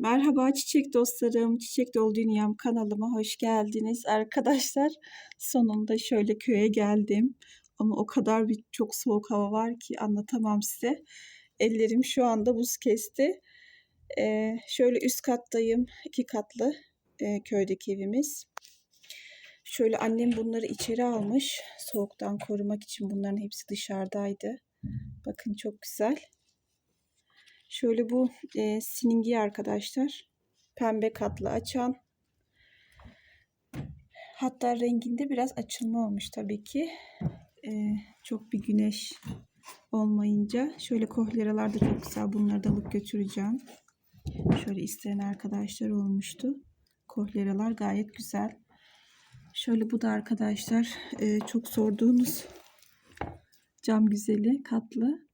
Merhaba çiçek dostlarım, Çiçek Dolu Dünyam kanalıma hoş geldiniz arkadaşlar. Sonunda şöyle köye geldim. Ama o kadar bir çok soğuk hava var ki anlatamam size. Ellerim şu anda buz kesti. Ee, şöyle üst kattayım, iki katlı e, köydeki evimiz. Şöyle annem bunları içeri almış. Soğuktan korumak için bunların hepsi dışarıdaydı. Bakın çok güzel. Şöyle bu e, siningi arkadaşlar. Pembe katlı açan. Hatta renginde biraz açılma olmuş tabii ki. E, çok bir güneş olmayınca. Şöyle kohleralar da çok güzel. Bunları da alıp götüreceğim. Şöyle isteyen arkadaşlar olmuştu. Kohleralar gayet güzel. Şöyle bu da arkadaşlar e, çok sorduğunuz cam güzeli katlı.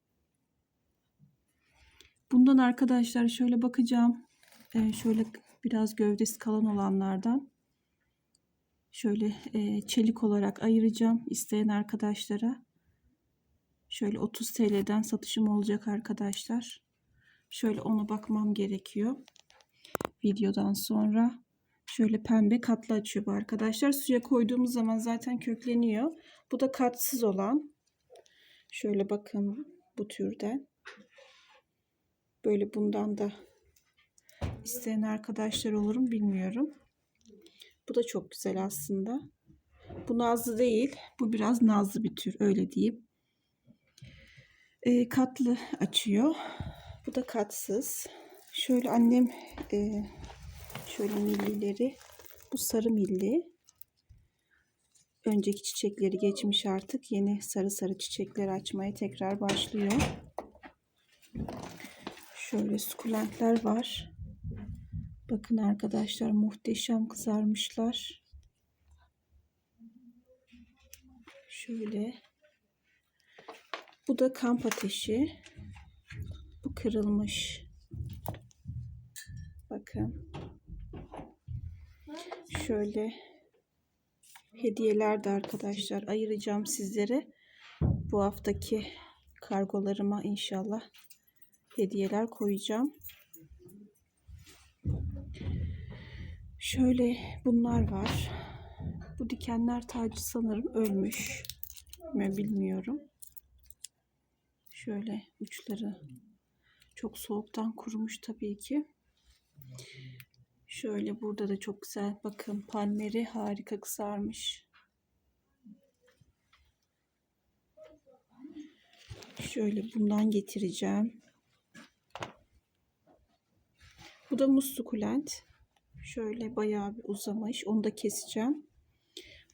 Bundan arkadaşlar şöyle bakacağım. Ee, şöyle biraz gövdesi kalın olanlardan. Şöyle e, çelik olarak ayıracağım isteyen arkadaşlara. Şöyle 30 TL'den satışım olacak arkadaşlar. Şöyle ona bakmam gerekiyor. Videodan sonra. Şöyle pembe katlı açıyor bu arkadaşlar. Suya koyduğumuz zaman zaten kökleniyor. Bu da katsız olan. Şöyle bakın bu türden. Böyle bundan da isteyen arkadaşlar olurum bilmiyorum. Bu da çok güzel aslında. Bu nazlı değil. Bu biraz nazlı bir tür öyle diyeyim. E, katlı açıyor. Bu da katsız. Şöyle annem e, şöyle millileri. Bu sarı milli. Önceki çiçekleri geçmiş artık. Yeni sarı sarı çiçekler açmaya tekrar başlıyor. Şöyle sukulentler var. Bakın arkadaşlar muhteşem kızarmışlar. Şöyle. Bu da kamp ateşi. Bu kırılmış. Bakın. Şöyle hediyeler de arkadaşlar ayıracağım sizlere. Bu haftaki kargolarıma inşallah hediyeler koyacağım. Şöyle bunlar var. Bu dikenler tacı sanırım ölmüş. Ben bilmiyorum. Şöyle uçları çok soğuktan kurumuş tabii ki. Şöyle burada da çok güzel. Bakın palmeri harika kızarmış. Şöyle bundan getireceğim. Bu da muz sukulent. Şöyle bayağı bir uzamış. Onu da keseceğim.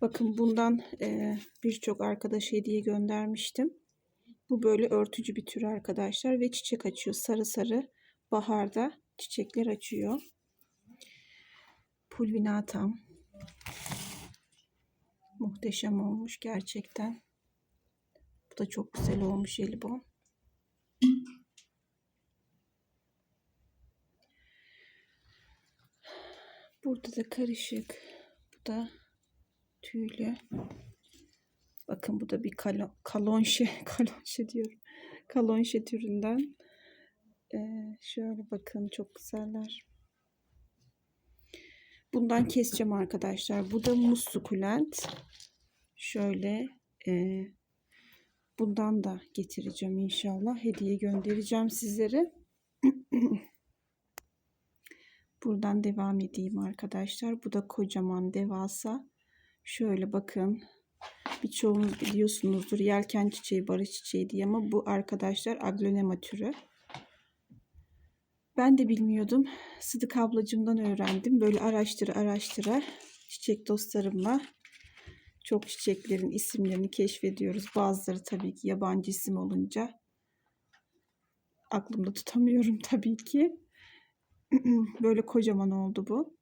Bakın bundan e, birçok arkadaş hediye göndermiştim. Bu böyle örtücü bir tür arkadaşlar ve çiçek açıyor. Sarı sarı baharda çiçekler açıyor. Pulvinatam. Muhteşem olmuş gerçekten. Bu da çok güzel olmuş jelibon. Burada da karışık. Bu da tüylü. Bakın bu da bir kalo, kalonşe, kalonşe diyorum. Kalonşe türünden. Ee, şöyle bakın çok güzeller. Bundan keseceğim arkadaşlar. Bu da muz sukulent. Şöyle e, bundan da getireceğim inşallah. Hediye göndereceğim sizlere. Buradan devam edeyim arkadaşlar. Bu da kocaman devasa. Şöyle bakın. Birçoğunuz biliyorsunuzdur. Yelken çiçeği, barış çiçeği diye ama bu arkadaşlar aglonema türü. Ben de bilmiyordum. Sıdık ablacımdan öğrendim. Böyle araştıra araştıra çiçek dostlarımla çok çiçeklerin isimlerini keşfediyoruz. Bazıları tabii ki yabancı isim olunca aklımda tutamıyorum tabii ki. Böyle kocaman oldu bu.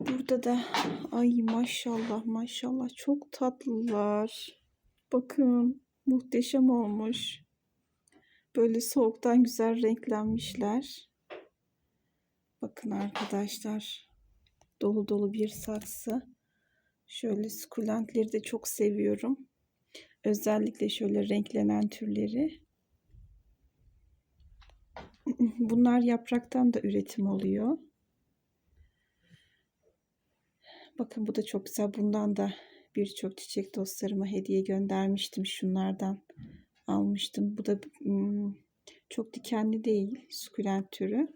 Burada da ay maşallah maşallah çok tatlılar. Bakın muhteşem olmuş. Böyle soğuktan güzel renklenmişler. Bakın arkadaşlar. Dolu dolu bir saksı. Şöyle sukulentleri de çok seviyorum. Özellikle şöyle renklenen türleri. Bunlar yapraktan da üretim oluyor. Bakın bu da çok güzel. Bundan da birçok çiçek dostlarıma hediye göndermiştim. Şunlardan almıştım. Bu da hmm, çok dikenli değil. Sukulent türü.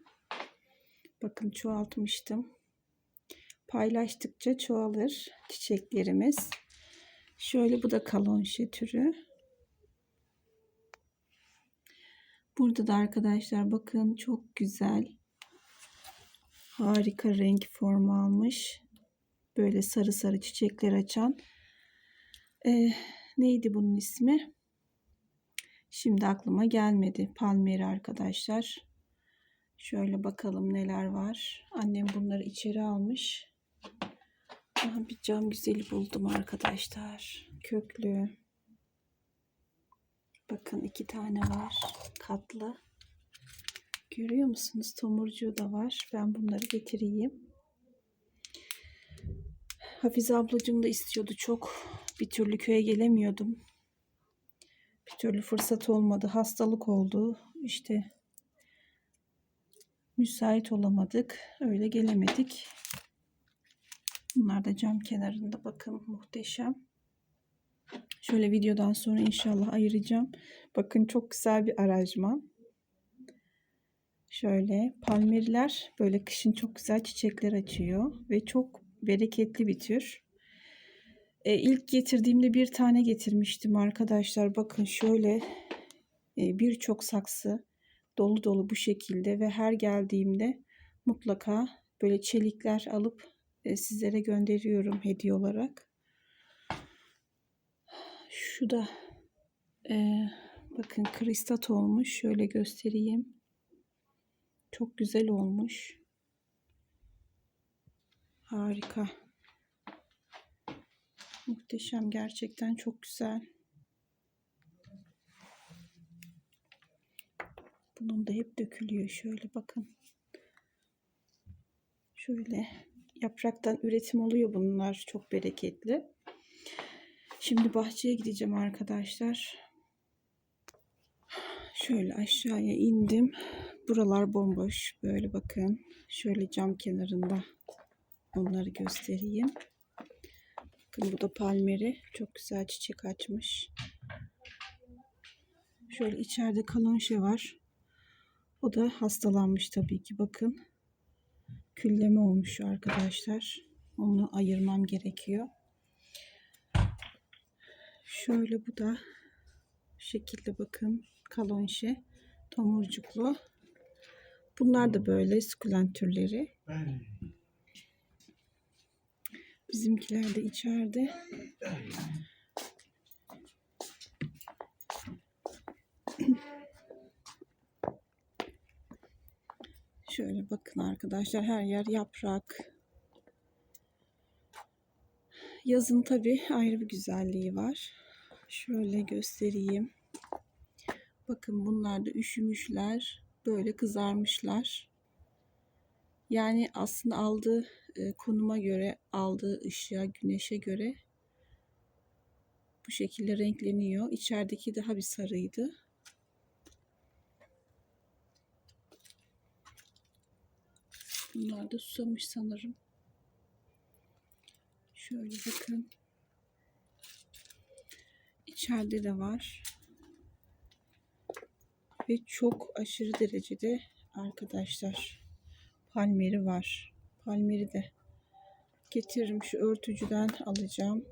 Bakın çoğaltmıştım. Paylaştıkça çoğalır çiçeklerimiz. Şöyle bu da kalonşe türü. Burada da arkadaşlar bakın çok güzel. Harika renk form almış. Böyle sarı sarı çiçekler açan. Ee, neydi bunun ismi? Şimdi aklıma gelmedi. Palmeri arkadaşlar. Şöyle bakalım neler var. Annem bunları içeri almış. Aha, bir cam güzeli buldum arkadaşlar. Köklü. Bakın iki tane var. Katlı. Görüyor musunuz? Tomurcuğu da var. Ben bunları getireyim. Hafize ablacığım da istiyordu çok. Bir türlü köye gelemiyordum. Bir türlü fırsat olmadı. Hastalık oldu. İşte müsait olamadık. Öyle gelemedik. Bunlar da cam kenarında bakın muhteşem. Şöyle videodan sonra inşallah ayıracağım. Bakın çok güzel bir aranjman. Şöyle palmeriler böyle kışın çok güzel çiçekler açıyor ve çok bereketli bir tür. E, ilk getirdiğimde bir tane getirmiştim arkadaşlar. Bakın şöyle e, birçok saksı dolu dolu bu şekilde ve her geldiğimde mutlaka böyle çelikler alıp e, sizlere gönderiyorum hediye olarak. Şu da e, bakın kristat olmuş. Şöyle göstereyim. Çok güzel olmuş. Harika. Muhteşem gerçekten çok güzel. Bunun da hep dökülüyor şöyle bakın. Şöyle yapraktan üretim oluyor bunlar çok bereketli. Şimdi bahçeye gideceğim arkadaşlar. Şöyle aşağıya indim. Buralar bomboş. Böyle bakın. Şöyle cam kenarında onları göstereyim. Bakın bu da palmeri. Çok güzel çiçek açmış. Şöyle içeride kalonşe var. O da hastalanmış tabii ki. Bakın. Külleme olmuş arkadaşlar. Onu ayırmam gerekiyor. Şöyle bu da bu şekilde bakın. Kalonşe. Tomurcuklu. Bunlar da böyle sukulent türleri. Bizimkiler de içeride. Şöyle bakın arkadaşlar her yer yaprak. Yazın tabi ayrı bir güzelliği var. Şöyle göstereyim. Bakın bunlar da üşümüşler. Böyle kızarmışlar. Yani aslında aldığı e, konuma göre, aldığı ışığa, güneşe göre bu şekilde renkleniyor. İçerideki daha bir sarıydı. Bunlar da susamış sanırım. Şöyle bakın. İçeride de var. Ve çok aşırı derecede arkadaşlar palmeri var. Palmeri de getiririm şu örtücüden alacağım.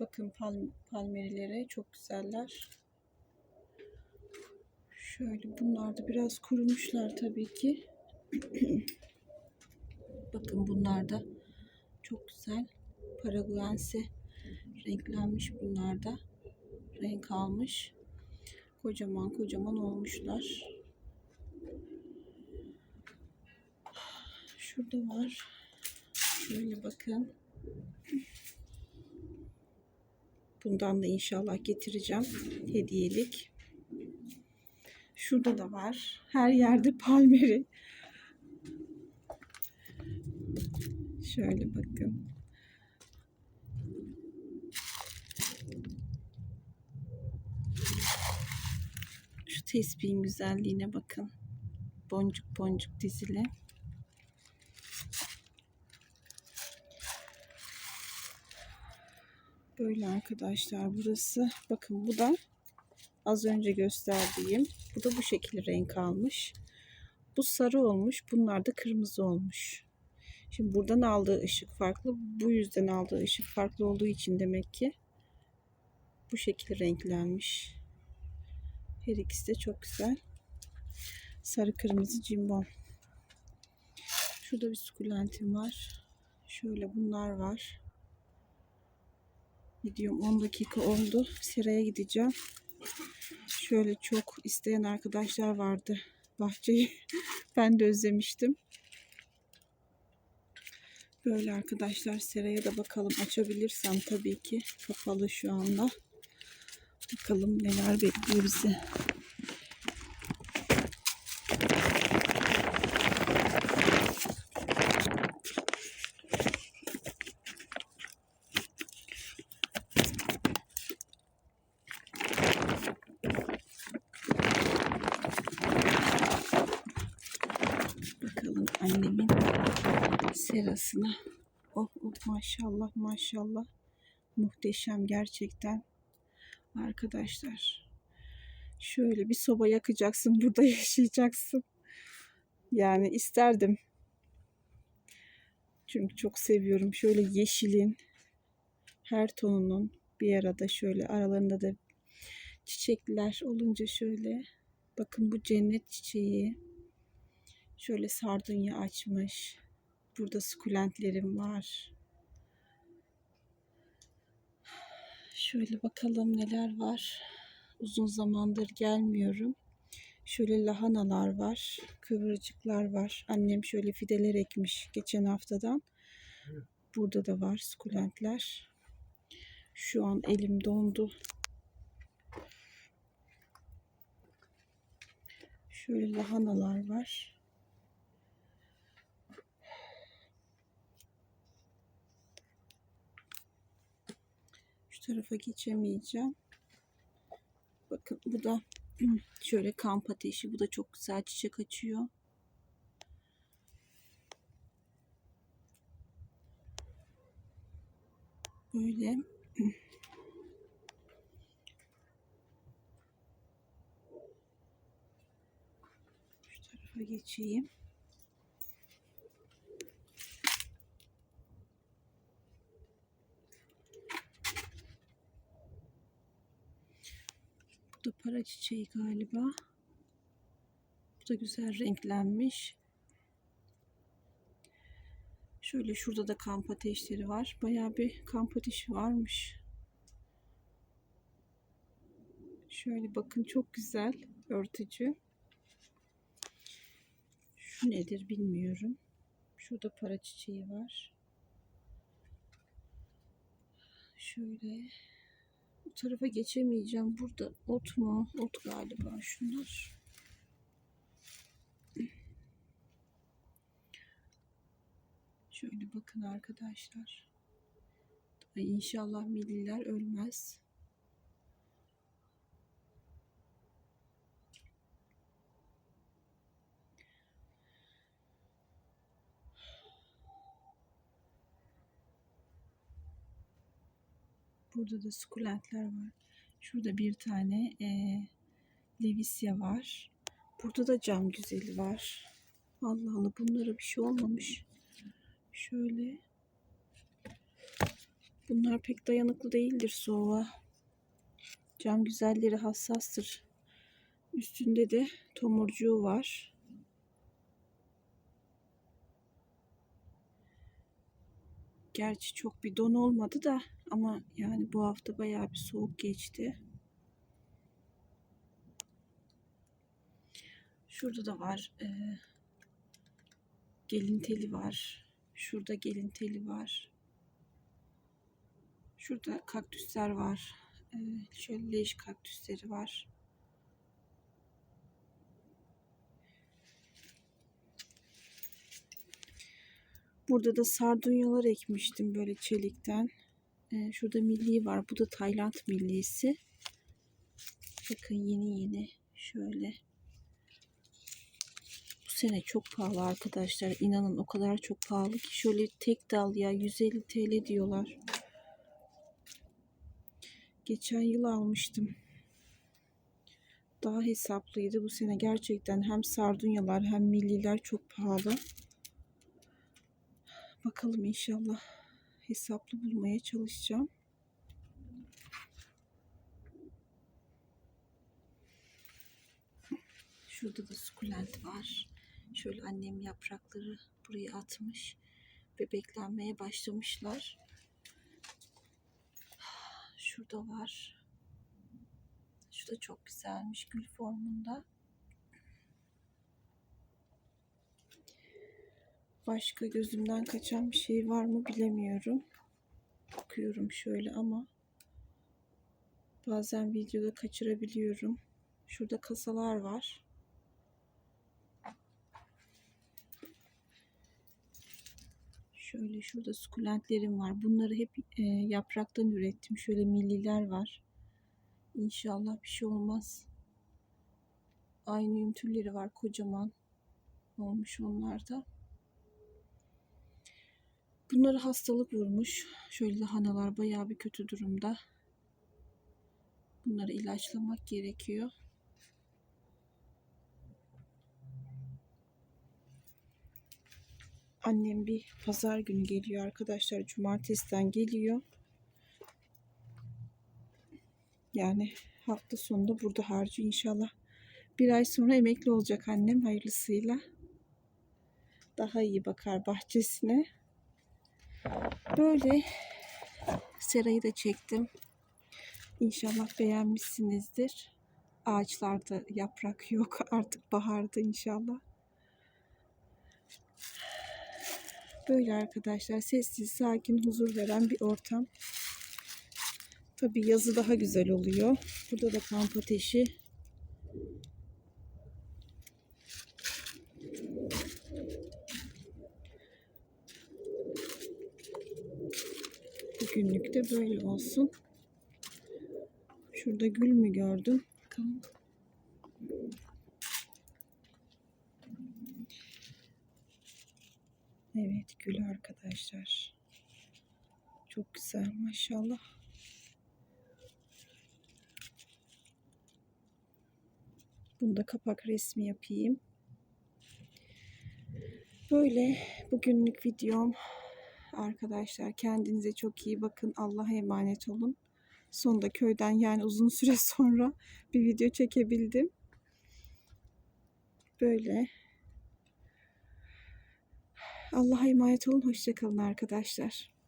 Bakın pal palmerilere çok güzeller. Şöyle bunlar da biraz kurumuşlar tabii ki. Bakın bunlar da çok güzel. Paraguense renklenmiş bunlar da. Renk almış. Kocaman kocaman olmuşlar. Şurada var. Şöyle bakın. Bundan da inşallah getireceğim. Hediyelik. Şurada da var. Her yerde palmeri. Şöyle bakın. Şu tespihin güzelliğine bakın. Boncuk boncuk dizili. Böyle arkadaşlar burası. Bakın bu da az önce gösterdiğim. Bu da bu şekilde renk almış. Bu sarı olmuş. Bunlar da kırmızı olmuş. Şimdi buradan aldığı ışık farklı. Bu yüzden aldığı ışık farklı olduğu için demek ki bu şekilde renklenmiş. Her ikisi de çok güzel. Sarı kırmızı cimbom. Şurada bir sukulentim var. Şöyle bunlar var. Videom 10 dakika oldu. Seraya gideceğim. Şöyle çok isteyen arkadaşlar vardı. Bahçeyi ben de özlemiştim. Böyle arkadaşlar seraya da bakalım açabilirsem tabii ki kapalı şu anda. Bakalım neler bekliyor bizi. Bakalım annemin serasına. Oh, oh maşallah maşallah. Muhteşem gerçekten. Arkadaşlar. Şöyle bir soba yakacaksın. Burada yaşayacaksın. Yani isterdim. Çünkü çok seviyorum. Şöyle yeşilin her tonunun bir arada şöyle aralarında da çiçekler olunca şöyle bakın bu cennet çiçeği şöyle sardunya açmış. Burada sukulentlerim var. Şöyle bakalım neler var. Uzun zamandır gelmiyorum. Şöyle lahanalar var. Kıvırcıklar var. Annem şöyle fideler ekmiş geçen haftadan. Burada da var sukulentler. Şu an elim dondu. Şöyle lahanalar var. Tarafa geçemeyeceğim. Bakın bu da şöyle kamp ateşi. Bu da çok güzel çiçek açıyor. Böyle şu tarafa geçeyim. Bu da para çiçeği galiba. Bu da güzel renklenmiş. Şöyle şurada da kamp ateşleri var. Bayağı bir kamp ateşi varmış. Şöyle bakın çok güzel örtücü. Şu nedir bilmiyorum. Şurada para çiçeği var. Şöyle tarafa geçemeyeceğim. Burada ot mu? Ot galiba şunlar. Şöyle bakın arkadaşlar. İnşallah milliler ölmez. Burada da sukulentler var. Şurada bir tane e, Levisya var. Burada da cam güzeli var. Allah Allah bunlara bir şey olmamış. Şöyle. Bunlar pek dayanıklı değildir soğuğa. Cam güzelleri hassastır. Üstünde de tomurcuğu var. Gerçi çok bir don olmadı da ama yani bu hafta bayağı bir soğuk geçti. Şurada da var. E, gelin teli var. Şurada gelin teli var. Şurada kaktüsler var. E, şöyle leş kaktüsleri var. Burada da sardunyalar ekmiştim böyle çelikten. Ee, şurada milli var. Bu da Tayland millisi. Bakın yeni yeni. Şöyle. Bu sene çok pahalı arkadaşlar. İnanın o kadar çok pahalı ki. Şöyle tek dal ya 150 TL diyorlar. Geçen yıl almıştım. Daha hesaplıydı. Bu sene gerçekten hem sardunyalar hem milliler çok pahalı. Bakalım inşallah hesaplı bulmaya çalışacağım. Şurada da sukulent var. Şöyle annem yaprakları buraya atmış. Bebeklenmeye başlamışlar. Şurada var. Şu da çok güzelmiş gül formunda. Başka gözümden kaçan bir şey var mı bilemiyorum. Bakıyorum şöyle ama bazen videoda kaçırabiliyorum. Şurada kasalar var. Şöyle şurada sukulentlerim var. Bunları hep e, yapraktan ürettim. Şöyle milliler var. İnşallah bir şey olmaz. Aynı türleri var kocaman olmuş onlar da. Bunları hastalık vurmuş. Şöyle lahanalar bayağı bir kötü durumda. Bunları ilaçlamak gerekiyor. Annem bir pazar günü geliyor arkadaşlar. Cumartesiden geliyor. Yani hafta sonunda burada harcıyor inşallah. Bir ay sonra emekli olacak annem hayırlısıyla. Daha iyi bakar bahçesine. Böyle serayı da çektim. İnşallah beğenmişsinizdir. Ağaçlarda yaprak yok. Artık baharda inşallah. Böyle arkadaşlar sessiz, sakin, huzur veren bir ortam. Tabii yazı daha güzel oluyor. Burada da kamp ateşi. Bugünlük de böyle olsun. Şurada gül mü gördüm? Bakalım. Evet gül arkadaşlar. Çok güzel maşallah. Bunda kapak resmi yapayım. Böyle bugünlük videom. Arkadaşlar kendinize çok iyi bakın. Allah'a emanet olun. Sonunda köyden yani uzun süre sonra bir video çekebildim. Böyle. Allah'a emanet olun. Hoşçakalın arkadaşlar.